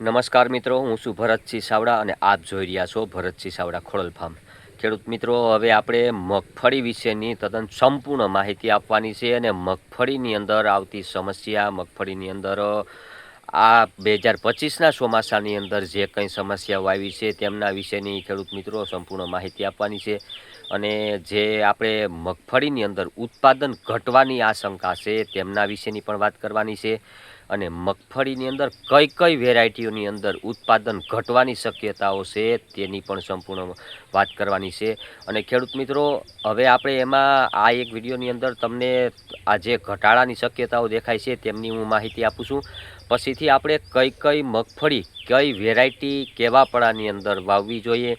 નમસ્કાર મિત્રો, હું છું ભરતસિંહ સાવડા અને આપ જોઈ રહ્યા છો ભરતસિંહ સાવડા ખોડલ ફાર્મ. ખેડૂત મિત્રો, હવે આપણે મગફળી વિશેની તદ્દન સંપૂર્ણ માહિતી આપવાની છે અને મગફળીની અંદર આવતી સમસ્યા, મગફળીની અંદર આ બે હજાર પચીસના ચોમાસાની અંદર જે કંઈ સમસ્યાઓ આવી છે તેમના વિશેની ખેડૂત મિત્રો સંપૂર્ણ માહિતી આપવાની છે. અને જે આપણે મગફળીની અંદર ઉત્પાદન ઘટવાની આશંકા છે તેમના વિશેની પણ વાત કરવાની છે. અને મગફળીની અંદર કઈ કઈ વેરાયટીઓની અંદર ઉત્પાદન ઘટવાની શક્યતાઓ છે તેની પણ સંપૂર્ણ વાત કરવાની છે. અને ખેડૂત મિત્રો, હવે આપણે એમાં આ એક વિડીયોની અંદર તમને આ જે ઘટાડાની શક્યતાઓ દેખાય છે તેમની હું માહિતી આપું છું. પછીથી આપણે કઈ કઈ મગફળી કઈ વેરાયટી કેવા પડાની અંદર વાવવી જોઈએ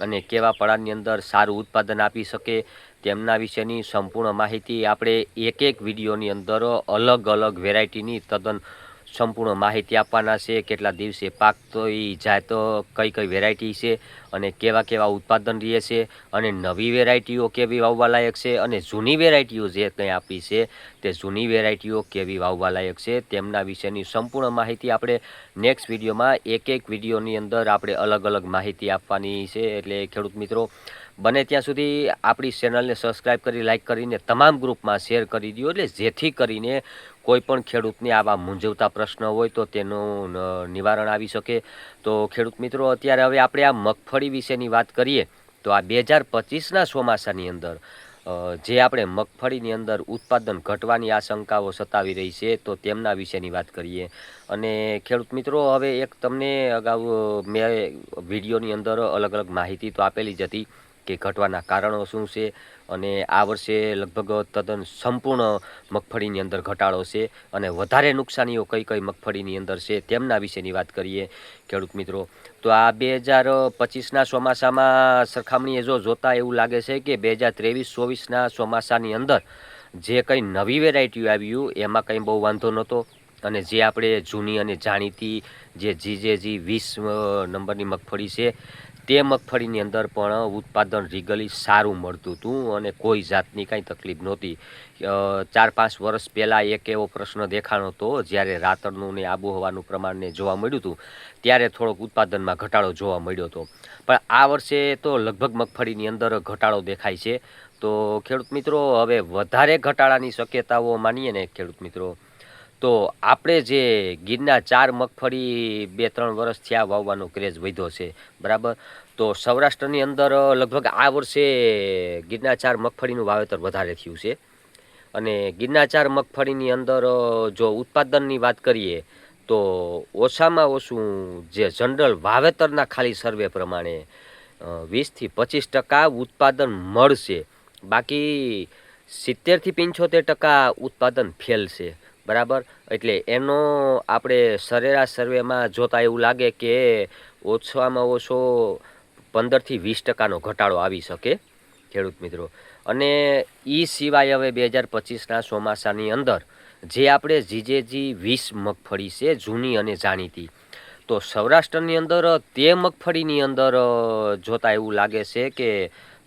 અને કેવા પડાની અંદર સારું ઉત્પાદન આપી શકે તેમના વિશેની સંપૂર્ણ માહિતી આપણે એક એક વિડીયોની અંદર અલગ અલગ વેરાયટીની તદ્દન સંપૂર્ણ માહિતી આપવાના છે. કેટલા દિવસે પાક તો એ જાય તો કઈ કઈ વેરાયટી છે અને કેવા કેવા ઉત્પાદન રહે છે અને નવી વેરાયટીઓ કેવી વાવવા લાયક છે અને જૂની વેરાયટીઓ જે કંઈ આપી છે તે જૂની વેરાયટીઓ કેવી વાવવા લાયક છે તેમના વિશેની સંપૂર્ણ માહિતી આપણે નેક્સ્ટ વિડીયોમાં એક એક વિડીયોની અંદર આપણે અલગ અલગ માહિતી આપવાની છે. એટલે ખેડૂત મિત્રો બને ત્યાં સુધી આપણી ચેનલને સબસ્ક્રાઈબ કરી લાઇક કરીને તમામ ગ્રુપમાં શેર કરી દો એટલે જેથી કરીને કોઈ પણ ખેડૂતને આવા મૂંઝવતા પ્રશ્ન હોય તો તેનું નિવારણ આવી શકે. તો ખેડૂત મિત્રો, અત્યારે હવે આપણે આ મગફળી વિશેની વાત કરીએ, તો આ બે હજાર પચીસના ચોમાસાની અંદર જે આપણે મગફળીની અંદર ઉત્પાદન ઘટવાની આશંકાઓ સતાવી રહી છે, તો તેમના વિશેની વાત કરીએ. અને ખેડૂત મિત્રો, હવે એક તમને અગાઉ મેં વિડીયોની અંદર અલગ અલગ માહિતી તો આપેલી જ હતી. કે ઘટવાના કારણો શું છે અને આ વર્ષે લગભગ તદ્દન સંપૂર્ણ મગફળીની અંદર ઘટાડો છે અને વધારે નુકસાનીઓ કઈ કઈ મગફળીની અંદર છે તેમના વિશેની વાત કરીએ, ખેડૂત મિત્રો. તો આ બે હજાર પચીસના ચોમાસામાં સરખામણીએ જો જોતા એવું લાગે છે કે બે હજાર ત્રેવીસ ચોવીસના ચોમાસાની અંદર જે કંઈ નવી વેરાયટીઓ આવ્યું એમાં કંઈ બહુ વાંધો નહોતો અને જે આપણે જૂની અને જાણીતી જે જીજેજી વીસ નંબરની મગફળી છે તે મગફળીની અંદર પણ ઉત્પાદન રીગલી સારું મળતું હતું અને કોઈ જાતની કાંઈ તકલીફ નહોતી. ચાર પાંચ વર્ષ પહેલાં એક એવો પ્રશ્ન દેખાણો હતો જ્યારે રાતળનું ને આબોહવાનું પ્રમાણને જોવા મળ્યું હતું, ત્યારે થોડોક ઉત્પાદનમાં ઘટાડો જોવા મળ્યો હતો. પણ આ વર્ષે તો લગભગ મગફળીની અંદર ઘટાડો દેખાય છે. તો ખેડૂત મિત્રો, હવે વધારે ઘટાડાની શક્યતાઓ માનીએ ને, ખેડૂત મિત્રો? તો આપણે જે ગીરના ચાર મગફળી બે ત્રણ વર્ષ થયા વાવવાનો ક્રેઝ વધ્યો છે, બરાબર? તો સૌરાષ્ટ્રની અંદર લગભગ આ વર્ષે ગીરના ચાર મગફળીનું વાવેતર વધારે થયું છે. અને ગીરના ચાર મગફળીની અંદર જો ઉત્પાદનની વાત કરીએ, તો ઓછામાં ઓછું જે જનરલ વાવેતરના ખાલી સર્વે પ્રમાણે વીસથી પચીસ ટકા ઉત્પાદન મળશે. બાકી સિત્તેરથી પંચોતેર ટકા ઉત્પાદન ફેલ છે બરાબર? એટલે એનો આપણે સરેરાશ સર્વેમાં જોતા એવું લાગે કે ઓછામાં ઓછો પંદરથી વીસ ટકાનો ઘટાડો આવી શકે, ખેડૂત મિત્રો. અને એ સિવાય હવે બે હજાર પચીસના ચોમાસાની અંદર જે આપણે જીજેજી વીસ મગફળી છે, જૂની અને જાણીતી. તો સૌરાષ્ટ્રની અંદર તે મગફળીની અંદર જોતા એવું લાગે છે કે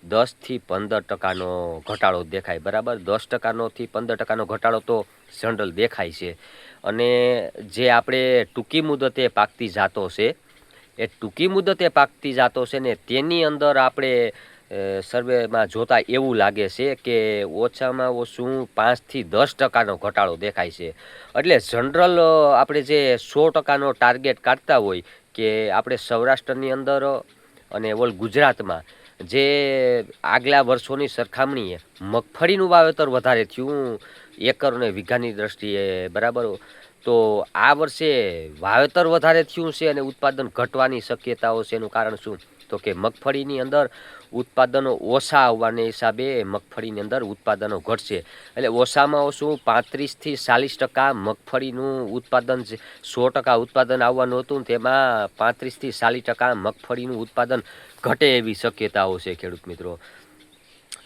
દસથી પંદર ટકાનો ઘટાડો દેખાય, બરાબર? દસ ટકાનોથી પંદર ટકાનો ઘટાડો તો જનરલ દેખાય છે. અને જે આપણે ટૂંકી મુદતે પાકતી જાતો છે, એ ટૂંકી મુદતે પાકતી જાતો છે ને, તેની અંદર આપણે સર્વેમાં જોતા એવું લાગે છે કે ઓછામાં ઓછું પાંચથી દસ ટકાનો ઘટાડો દેખાય છે. એટલે જનરલ આપણે જે સો ટકાનો ટાર્ગેટ કાઢતા હોય કે આપણે સૌરાષ્ટ્રની અંદર અને ઓલ ગુજરાતમાં જે આગલા વર્ષોની સરખામણીએ મગફળીનું વાવેતર વધારે થયું એકર અને વીઘાની દ્રષ્ટિએ બરાબર? તો આ વર્ષે વાવેતર વધારે થયું છે અને ઉત્પાદન ઘટવાની શક્યતાઓ છે એનું કારણ શું? તો કે મગફળીની અંદર ઉત્પાદનો ઓછા આવવાને હિસાબે મગફળીની અંદર ઉત્પાદનો ઘટશે. એટલે ઓછામાં ઓછું પાંત્રીસથી ચાલીસ ટકા મગફળીનું ઉત્પાદન સો ટકા ઉત્પાદન આવવાનું હતું તેમાં પાંત્રીસથી ચાલીસ ટકા મગફળીનું ઉત્પાદન ઘટે એવી શક્યતાઓ છે ખેડૂત મિત્રો.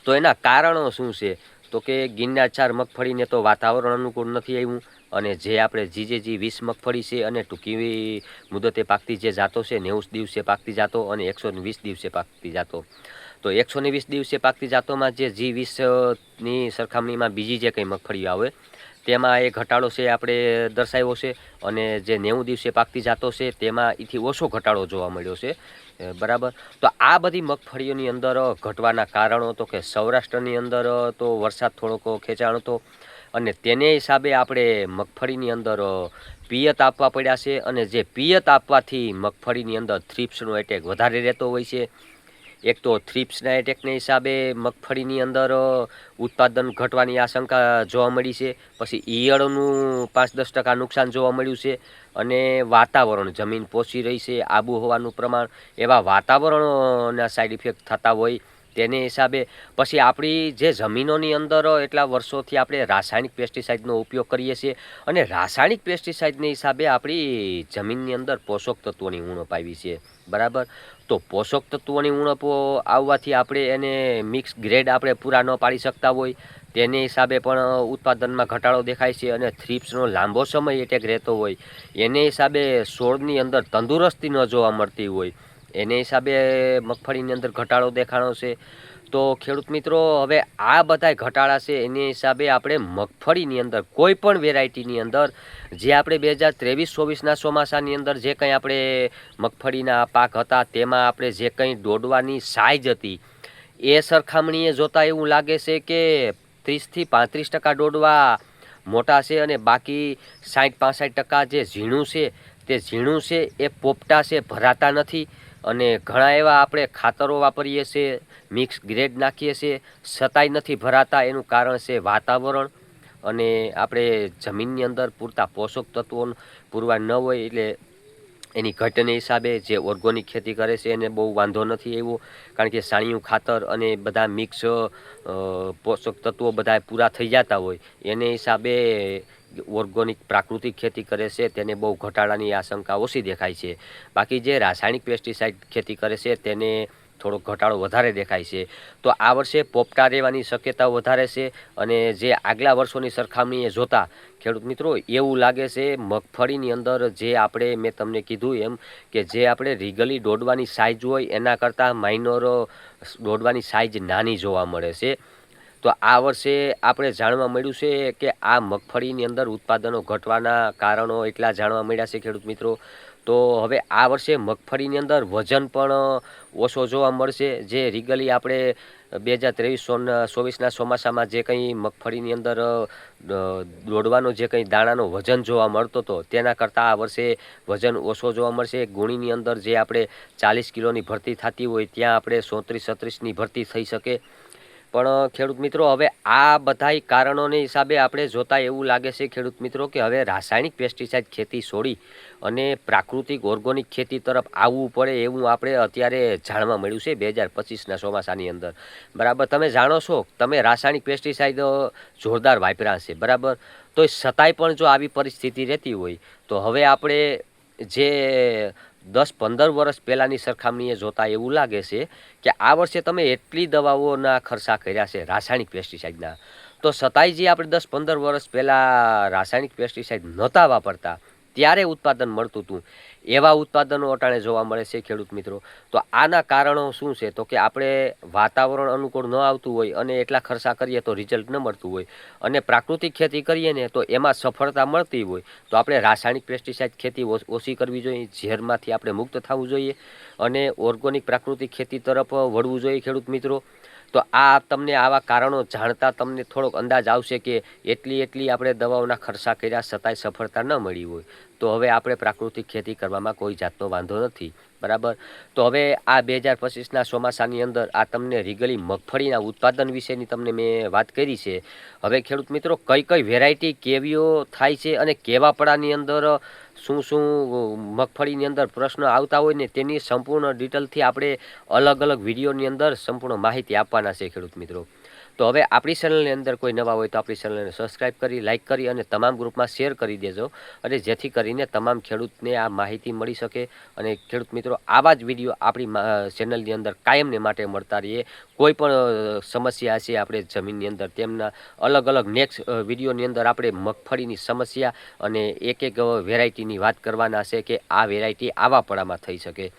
તો એના કારણો શું છે? તો કે ગિરનાર ચાર મગફળીને તો વાતાવરણ અનુકૂળ નથી આવ્યું. અને જે આપણે જી જે જી વીસ મગફળી છે અને ટૂંકી મુદતે પાકતી જે જાતો છે, નેવું દિવસે પાકતી જાતો અને એકસો વીસ દિવસે પાકતી જાતો. તો એકસો વીસ દિવસે પાકતી જાતોમાં જે જી વીસની સરખામણીમાં બીજી જે કંઈ મગફળીઓ આવે, તેમાં એ ઘટાડો છે આપણે દર્શાવ્યો છે અને જે નેવું દિવસે પાકતી જાતો છે તેમાં એથી ઓછો ઘટાડો જોવા મળ્યો છે. બરાબર? તો આ બધી મગફળીઓની અંદર ઘટવાના કારણો તો કે સૌરાષ્ટ્રની અંદર તો વરસાદ થોડોક ખેંચાણ હતો અને તેને હિસાબે આપણે મગફળીની અંદર પિયત આપવા પડ્યા છે અને જે પિયત આપવાથી મગફળીની અંદર થ્રીપ્સનો એટેક વધારે રહેતો હોય છે. એક તો થ્રીપ્સના એટેકને હિસાબે મગફળીની અંદર ઉત્પાદન ઘટવાની આશંકા જોવા મળી છે. પછી ઈયળનું પાંચ દસ ટકા નુકસાન જોવા મળ્યું છે અને વાતાવરણ, જમીન પોષી રહી છે આબોહવાનું પ્રમાણ. એવા વાતાવરણના સાઈડ ઇફેક્ટ થતા હોય તેને હિસાબે પછી આપણી જે જમીનોની અંદર એટલા વર્ષોથી આપણે રાસાયણિક પેસ્ટિસાઇડનો ઉપયોગ કરીએ છીએ અને રાસાયણિક પેસ્ટિસાઇડને હિસાબે આપણી જમીનની અંદર પોષક તત્વોની ઉણપ આવી છે. બરાબર? તો પોષક તત્વોની ઉણપ આવવાથી આપણે એને મિક્સ ગ્રેડ આપણે પૂરા ન પાડી શકતા હોય. તેને હિસાબે પણ ઉત્પાદનમાં ઘટાડો દેખાય છે અને થ્રીપ્સનો લાંબો સમય એટેક રહેતો હોય. એને હિસાબે છોડની અંદર તંદુરસ્તી ન જોવા મળતી હોય. એને હિસાબે મગફળીની અંદર ઘટાડો દેખાણો છે. તો ખેડૂત મિત્રો, હવે આ બધા ઘટાડા છે, એની હિસાબે આપણે મગફળીની અંદર કોઈ પણ વેરાયટીની અંદર, જે આપણે બે હજાર ત્રેવીસ, ચોવીસના ચોમાસાની અંદર જે કંઈ આપણે મગફળીના પાક હતા, તેમાં આપણે જે કંઈ દોડવાની સાઇઝ હતી, એ સરખામણીએ જોતાં એવું લાગે છે કે ત્રીસથી પાંત્રીસ ટકા દોડવા મોટા છે અને બાકી સાઠ પાસઠ ટકા જે ઝીણું છે, તે ઝીણું છે, એ પોપટા છે, ભરાતા નથી. અને ઘણા એવા આપણે ખાતરો વાપરીએ છીએ, મિક્સ ગ્રેડ નાખીએ છીએ, છતાંય નથી ભરાતા, એનું કારણ છે વાતાવરણ અને આપણે જમીનની અંદર પૂરતા પોષક તત્વો પૂરવા ન હોય એટલે એની ઘટને હિસાબે જે ઓર્ગોનિક ખેતી કરે છે એને બહુ વાંધો નથી એવો કારણ કે સાણિયું, ખાતર અને બધા મિક્સ પોષક તત્વો બધા પૂરા થઈ જતા હોય. એને હિસાબે ઓર્ગોનિક પ્રાકૃતિક ખેતી કરે છે, તેને બહુ ઘટાડાની આશંકા ઓછી દેખાય છે. બાકી જે રાસાયણિક પેસ્ટિસાઇડ ખેતી કરે છે, તેને થોડો ઘટાડો વધારે દેખાય છે. તો આ વર્ષે પોપટા રહેવાની શક્યતાઓ વધારે છે અને જે આગલા વર્ષોની સરખામણીએ જોતા ખેડૂત મિત્રો, એવું લાગે છે મગફળીની અંદર જે આપણે મેં તમને કીધું એમ કે જે આપણે રીગલી દોડવાની સાઇઝ હોય, એના કરતાં માઇનોર દોડવાની સાઇઝ નાની જોવા મળે છે. તો આ વર્ષે આપણે જાણવા મળ્યું છે કે આ મગફળીની અંદર ઉત્પાદનો ઘટવાના કારણો એટલા જાણવા મળ્યા છે ખેડૂત મિત્રો. તો હવે આ વર્ષે મગફળીની અંદર વજન પણ ઓછો જોવા મળશે. જે રીગલી આપણે બે હજાર ત્રેવીસ ચોવીસના ચોમાસામાં જે કંઈ મગફળીની અંદર દોડવાનો જે કંઈ દાણાનો વજન જોવા મળતો હતો તેના કરતાં આ વર્ષે વજન ઓછો જોવા મળશે. ગુણીની અંદર જે આપણે ચાલીસ કિલોની ભરતી થતી હોય ત્યાં આપણે સોત્રીસ, છત્રીસની ભરતી થઈ શકે. પણ, ખેડૂત મિત્રો, હવે આ બધાય કારણોને હિસાબે આપણે જોતા એવું લાગે છે, ખેડૂત મિત્રો, કે હવે રાસાયણિક પેસ્ટિસાઇડ ખેતી છોડી અને પ્રાકૃતિક ઓર્ગોનિક ખેતી તરફ આવવું પડે એવું આપણે અત્યારે જાણવા મળ્યું છે, બે હજાર પચીસના ચોમાસાની અંદર. બરાબર, તમે જાણો છો, તમે રાસાયણિક પેસ્ટિસાઇડ જોરદાર વાપરા છે બરાબર? તો છતાંય પણ જો આવી પરિસ્થિતિ રહેતી હોય, તો હવે આપણે જે દસ પંદર વર્ષ પહેલાંની સરખામણીએ જોતા એવું લાગે છે કે આ વર્ષે તમે એટલી દવાઓના ખર્ચા કર્યા છે રાસાયણિક પેસ્ટિસાઇડના. તો છતાંય જે આપણે દસ પંદર વર્ષ પહેલાં રાસાયણિક પેસ્ટિસાઇડ નહોતા વાપરતા. ત્યારે ઉત્પાદન મળતું હતું. એવા ઉત્પાદનો અટાણે જોવા મળે છે ખેડૂત મિત્રો. તો આના કારણો શું છે? તો કે આપણે વાતાવરણ અનુકૂળ ન આવતું હોય અને એટલા ખર્ચા કરીએ તો રિઝલ્ટ ન મળતું હોય. અને પ્રાકૃતિક ખેતી કરીએ ને તો એમાં સફળતા મળતી હોય. તો આપણે રાસાયણિક પેસ્ટિસાઇડ ખેતી ઓછી કરવી જોઈએ. ઝેરમાંથી આપણે મુક્ત થવું જોઈએ. અને ઓર્ગોનિક પ્રાકૃતિક ખેતી તરફ વળવું જોઈએ ખેડૂત મિત્રો. તો આ તમને આવા કારણો જાણતા તમને થોડોક અંદાજ આવશે કે એટલી એટલી આપણે દવાઓના ખર્ચા કર્યા, છતાંય સફળતા ન મળી હોય. તો હવે આપણે પ્રાકૃતિક ખેતી કરવામાં કોઈ જાતનો વાંધો નથી, બરાબર? તો હવે આ બે હજાર પચીસના ચોમાસાની અંદર આ તમને રીગલી મગફળીના ઉત્પાદન વિશેની તમને મેં વાત કરી છે. હવે ખેડૂત મિત્રો, કઈ કઈ વેરાયટી કેવીઓ થાય છે અને કેવા પડાની અંદર શું શું મગફળીની અંદર પ્રશ્ન આવતા હોય ને તેની સંપૂર્ણ ડિટેલથી આપણે અલગ અલગ વિડીયોની અંદર સંપૂર્ણ માહિતી આપવાના છે ખેડૂત મિત્રો. તો હવે આપણી ચેનલની અંદર કોઈ નવા હોય તો આપણી ચેનલને સબસ્ક્રાઈબ કરી લાઇક કરી અને તમામ ગ્રુપમાં શેર કરી દેજો. અને જેથી કરીને તમામ ખેડૂતને આ માહિતી મળી શકે અને ખેડૂત મિત્રો આવા જ વીડિયો આપણી ચેનલની અંદર કાયમને માટે મળતા રહીએ. કોઈ પણ સમસ્યા હશે આપણે જમીનની અંદર, તેમના અલગ અલગ નેક્સ્ટ વિડીયોની અંદર આપણે મગફળીની સમસ્યા અને એક એક વેરાયટીની વાત કરવાના છે કે આ વેરાયટી આવા પડામાં થઈ શકે.